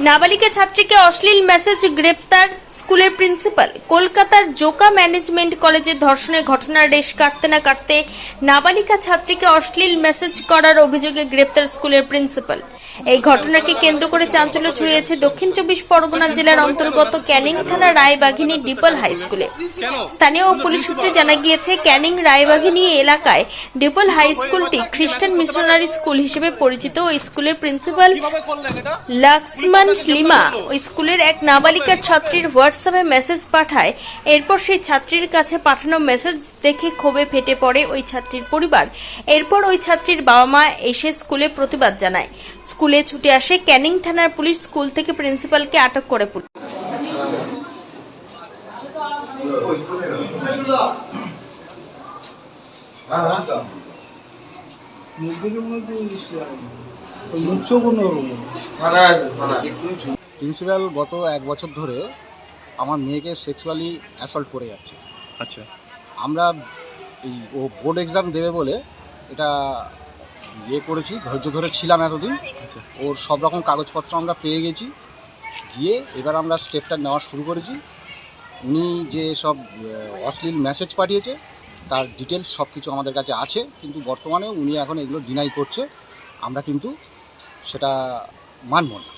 নাবালিকা ছাত্রীকে অশ্লীল মেসেজ গ্রেপ্তার স্কুলের প্রিন্সিপাল কলকাতার জোকা ম্যানেজমেন্ট কলেজে ধর্ষণের ঘটনার রেশ কাটতে না কাটতে নাবালিকা ছাত্রীকে অশ্লীল মেসেজ করার অভিযোগে গ্রেপ্তার স্কুলের প্রিন্সিপাল। এই ঘটনাকে কেন্দ্র করে চাঞ্চল্য ছড়িয়েছে দক্ষিণ চব্বিশ পরগনা জেলার অন্তর্গত ক্যানিং থানা রায়বাঘিনী ডিপল হাই স্কুলে। স্থানীয় পুলিশ সূত্রে জানা গিয়েছে ক্যানিং রায়বাঘিনী এলাকায় ডিপল হাই স্কুলটি খ্রিস্টান মিশনারি স্কুল হিসেবে পরিচিত। ওই স্কুলের প্রিন্সিপাল লাক্সমান লিমা ওই স্কুলের এক নাবালিকার ছাত্রীর হোয়াটসঅ্যাপে মেসেজ পাঠায়, এরপর সেই ছাত্রীর কাছে পাঠানো মেসেজ দেখে ক্ষোভে ফেটে পড়ে ওই ছাত্রীর পরিবার। এরপর ওই ছাত্রীর বাবা মা এসে স্কুলে প্রতিবাদ জানায়। স্কুলে ছুটে আসে ক্যানিং থানার পুলিশ স্কুল থেকে প্রিন্সিপালকে আটক করে পুলিশ। প্রিন্সিপাল গত এক বছর ধরে আমার মেয়েকে সেক্সুয়ালি অ্যাসল্ট করে যাচ্ছে। আচ্ছা। আমরা এই ও বোর্ড এক্সাম দেবে বলে এটা ইয়ে করেছি ধৈর্য ধরে ছিলাম এতদিন। আচ্ছা। ওর সব রকম কাগজপত্র আমরা পেয়ে গেছি। গিয়ে এবার আমরা স্টেপটা নেওয়া শুরু করেছি। উনি যে সব অশ্লীল মেসেজ পাঠিয়েছে তার ডিটেলস সব কিছু আমাদের কাছে আছে। কিন্তু বর্তমানে উনি এখন এগুলো ডিনাই করছে। আমরা কিন্তু সেটা মানব না।